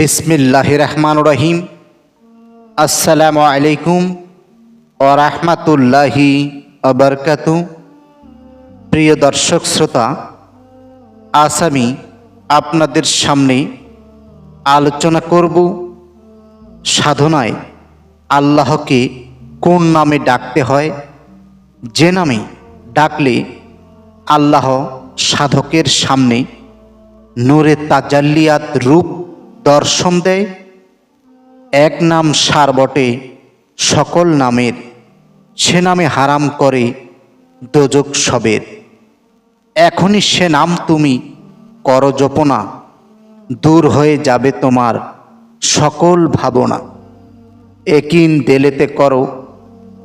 বিসমিল্লাহ রহমান রহিম। আসসালামু আলাইকুম ও রহমাতুল্লাহি অবরকাতু প্রিয় দর্শক শ্রোতা, আজ আমি আপনাদের সামনে আলোচনা করব সাধনায় আল্লাহকে কোন নামে ডাকতে হয়, যে নামে ডাকলে আল্লাহ সাধকের সামনে নূরে তাজাল্লিয়াত রূপ দর্শন দেয়, এক নাম সার বটে, সকল নামের, সে নামে হারাম করে, দোজক সবের। এখনই সে নাম তুমি করো জপনা, দূর হয়ে যাবে তোমার সকল ভাবনা। একিন দেলেতে করো,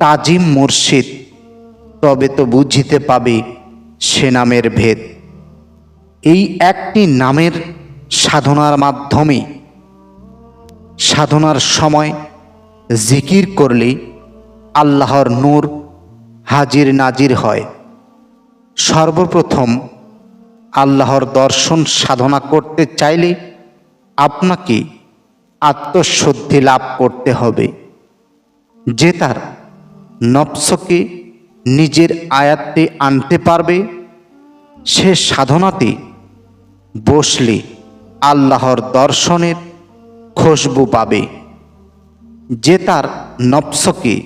তাজিম মুর্শিদ, তবে তো বুঝিতে পাবে সে নামের ভেদ। এই একটি নামের সাধনার মাধ্যমে সাধনার সময় জিকির করলে আল্লাহর নূর হাজির নাজির হয়। সর্বপ্রথম আল্লাহর দর্শন সাধনা করতে চাইলে আপনাকে আত্মশুদ্ধি লাভ করতে হবে। যে তার নফসকে নিজের আয়াত্তে আনতে পারবে, সে সাধনাতে বসলে আল্লাহর দর্শনের খুশবু পাবে। যে তার নফসকে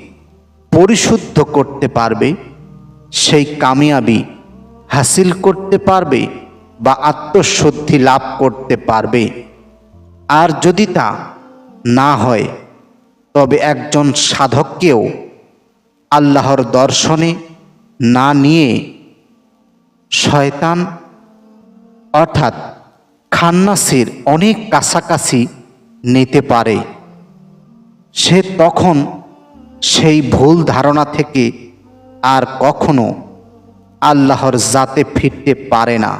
পরিশুদ্ধ করতে পারবে, সেই কামিয়াবি হাসিল করতে পারবে বা আত্মশুদ্ধি লাভ করতে পারবে। আর যদি তা না হয়, তবে একজন সাধককেও আল্লাহর দর্শনে না নিয়ে শয়তান অর্থাৎ খান্নাসের অনেক কাছাকাছি নিতে পারে। সে তখন সেই ভুল ধারণা থেকে আর কখনো আল্লাহর জাতে ফিরতে পারে না।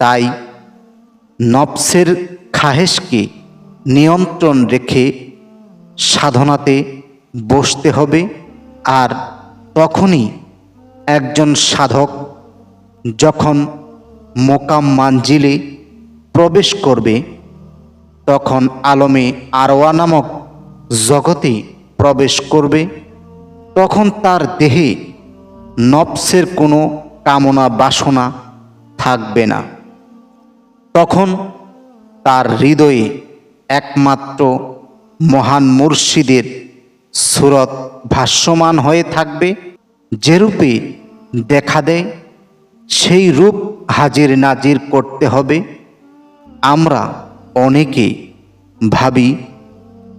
তাই নফসের খাহেশকে নিয়ন্ত্রণ রেখে সাধনাতে বসতে হবে আর তখনই একজন সাধক যখন মোকাম মানজিলে প্রবেশ করবে তখন আলমে আরওয়া নামক জগতে প্রবেশ করবে। তখন তার দেহে নফসের কোনো কামনা বাসনা থাকবে না। তখন তার হৃদয়ে একমাত্র মহান মুর্শিদের সুরত ভাষ্যমান হয়ে থাকবে যেরূপে দেখা দেয়, সেই রূপ হাজির নাজির করতে হবে। আমরা অনেকে ভাবি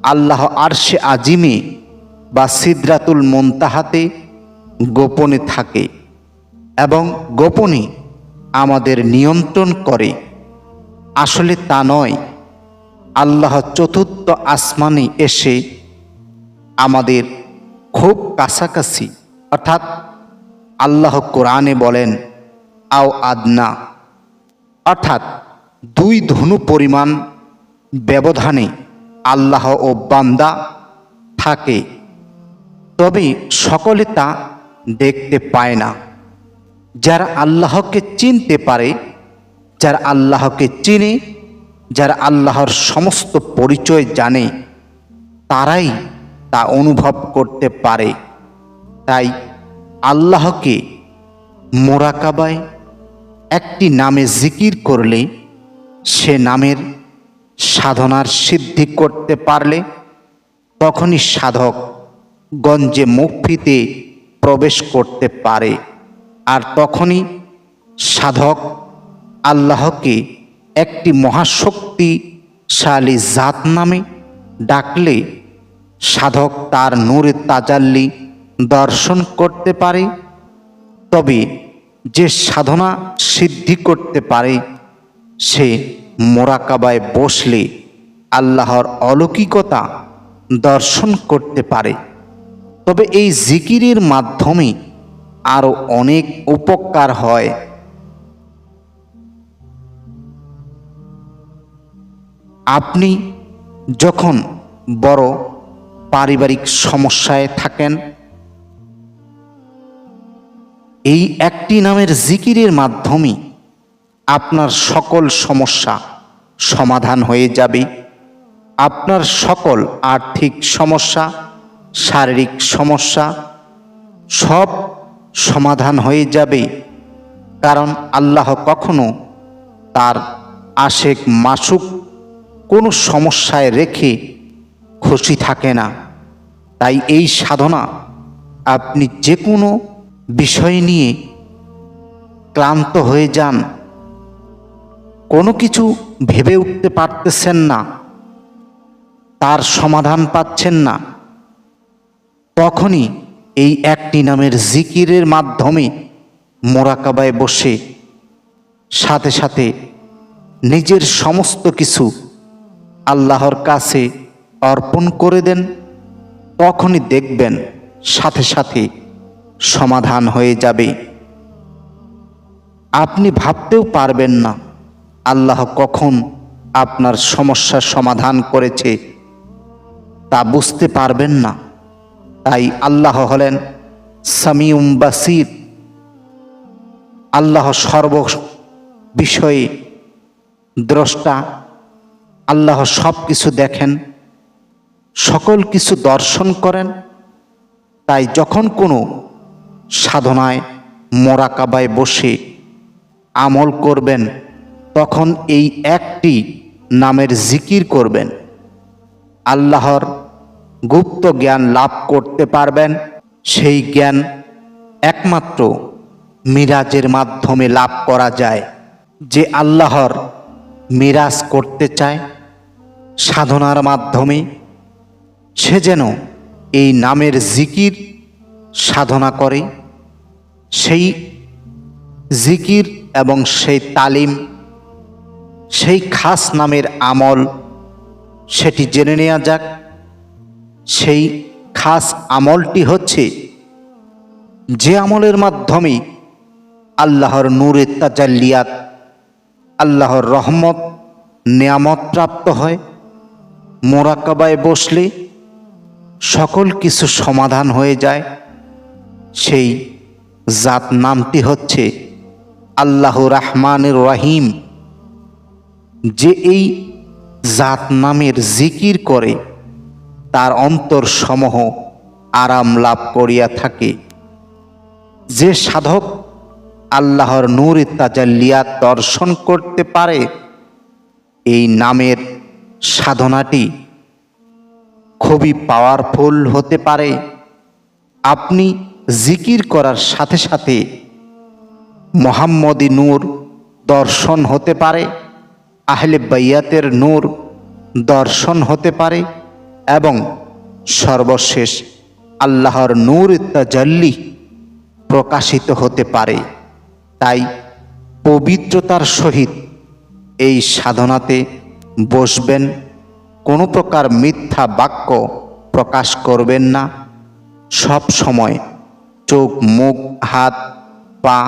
আল্লাহ আরশে আজিমে বা সিদ্রাতুল মন্তাহাতে গোপনে থাকে এবং গোপনে আমাদের নিয়ন্ত্রণ করে। আসলে তা নয়। আল্লাহ চতুর্থ আসমানে এসে আমাদের খুব কাছাকাছি, অর্থাৎ আল্লাহ কোরআনে বলেন, আও আদনা। অর্থাৎ দুই ধনু পরিমাণ ব্যবধানে আল্লাহ ও বান্দা থাকে, তবে সকলে তা দেখতে পায় না। যারা আল্লাহকে চিনতে পারে, যারা আল্লাহকে চিনে, যারা আল্লাহর সমস্ত পরিচয় জানে, তারাই তা অনুভব করতে পারে। তাই আল্লাহকে মোরাকাবায় একটি নামে জিকির করলে সে নামের সাধনার সিদ্ধি করতে পারলে তখনই সাধক গঞ্জে মুক্তিতে প্রবেশ করতে পারে। আর তখনই সাধক আল্লাহকে একটি মহাশক্তি মহাশক্তিশালী জাত নামে ডাকলে সাধক তার নূরে তাজাল্লি দর্শন করতে পারে। তবে যে সাধনা সিদ্ধি করতে পারে সে মোরাকাবায় বসলে আল্লাহর অলৌকিকতা দর্শন করতে পারে। তবে এই জিকিরের মাধ্যমে আরও অনেক উপকার হয়। আপনি যখন বড় পারিবারিক সমস্যায় থাকেন, এই একটি নামের জিকিরের মাধ্যমে আপনার সকল সমস্যা সমাধান হয়ে যাবে। আপনার সকল আর্থিক সমস্যা, শারীরিক সমস্যা সব সমাধান হয়ে যাবে। কারণ আল্লাহ কখনো তার আশেক মাসুক কোনো সমস্যায় রেখে খুশি থাকে না। তাই এই সাধনা আপনি যে কোনো বিষয় নিয়ে ক্লান্ত হয়ে যান। কোনো কিছু ভেবে উঠতে পারতেছেন না, তার সমাধান পাচ্ছেন না। তখনই এই একটি নামের জিকিরের মাধ্যমে মোরাকাবায় বসে সাথে সাথে নিজের সমস্ত কিছু আল্লাহর কাছে অর্পণ করে দেন। তখনই দেখবেন সাথে সাথে সমাধান হয়ে যাবে। আপনি ভাবতেও পারবেন না আল্লাহ কখন আপনার সমস্যার সমাধান করেছে তা বুঝতে পারবেন না। তাই আল্লাহ হলেন সামিউম বাসির। আল্লাহ সর্ব বিষয়ে দ্রষ্টা। আল্লাহ সব কিছু দেখেন, সকল কিছু দর্শন করেন। তাই যখন কোনো সাধনায় মোরাকাবায় বসে আমল করবেন তখন এই একটি নামের জিকির করবেন। আল্লাহর গুপ্ত জ্ঞান লাভ করতে পারবেন। সেই জ্ঞান একমাত্র মিরাজের মাধ্যমে লাভ করা যায়। যে আল্লাহর মিরাজ করতে চায়, সাধনার মাধ্যমে সে যেন এই নামের জিকির সাধনা করে। সেই জিকির এবং সেই তালিম সেই খাস নামের আমল সেটি জেনে নেওয়া যাক। সেই খাস আমলটি হচ্ছে যে আমলের মাধ্যমে আল্লাহর নূরের তাজাল্লিয়াত, আল্লাহর রহমত, নিয়ামত প্রাপ্ত হয়। মোরাকাবায় বসলে সকল কিছু সমাধান হয়ে যায়। সেই জাত নামটি হচ্ছে আল্লাহ রাহমানের রাহিম। যে এই জাত নামের জিকির করে, তার অন্তর সমূহ আরাম লাভ করিয়া থাকে। যে সাধক আল্লাহর নূর তাজাল্লিয়াত দর্শন করতে পারে, এই নামের সাধনাটি খুবই পাওয়ারফুল হতে পারে। আপনি জিকির করার সাথে সাথে মোহাম্মদী নূর দর্শন হতে পারে। আহলে বাইয়াতের নূর দর্শন হতে পারে এবং সর্বশেষ আল্লাহর নূর তাজাল্লি প্রকাশিত হতে পারে। তাই পবিত্রতার সহিত এই সাধনাতে বসবেন, কোনো প্রকার মিথ্যা বাক্য প্রকাশ করবেন না। সব সময় চোখ, মুখ, হাত, পা,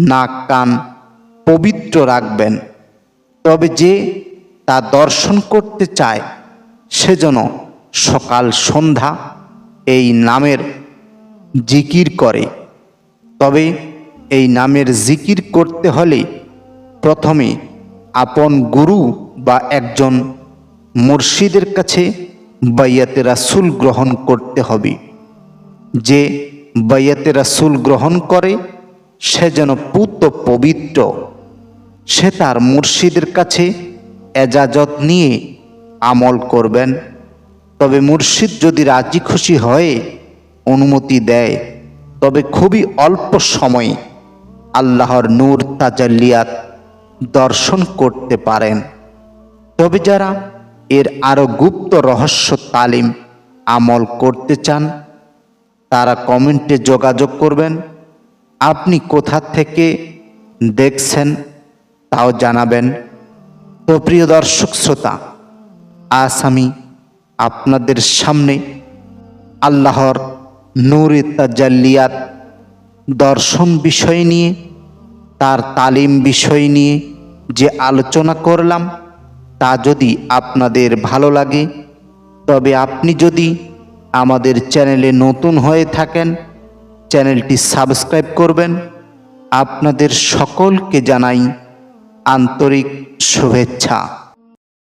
নাক, কান পবিত্র রাখবেন। তবে যে তা দর্শন করতে চায় সেজন্য সকাল সন্ধ্যা এই নামের জিকির করে। তবে এই নামের জিকির করতে হলে প্রথমে আপন গুরু বা একজন মুর্শিদের কাছে বাইয়াতে রাসুল গ্রহণ করতে হবে। যে বাইয়াতে রাসুল গ্রহণ করে, সে যেন পুত পবিত্র সে তার মুর্শিদের কাছে এজাজত নিয়ে আমল করবেন। তবে মুর্শিদ যদি রাজি খুশি হয়ে, অনুমতি দেয়। তবে খুবই অল্প সময়ে আল্লাহর নূর তাজাল্লিয়াত দর্শন করতে পারেন। তবে যারা এর আরও গুপ্ত রহস্য তালিম আমল করতে চান, তারা কমেন্টে যোগাযোগ করবেন। আপনি কোথা থেকে দেখছেন তাও জানাবেন তো প্রিয় দর্শক শ্রোতা, আজ আমি আপনাদের সামনে আল্লাহর নূরে তাজাল্লিয়াত দর্শন বিষয় নিয়ে, তার তালিম বিষয় নিয়ে যে আলোচনা করলাম, তা যদি আপনাদের ভালো লাগে, তবে আপনি যদি আমাদের চ্যানেলে নতুন হয়ে থাকেন, চ্যানেলটি সাবস্ক্রাইব করবেন। আপনাদের সকলকে জানাই আন্তরিক শুভেচ্ছা।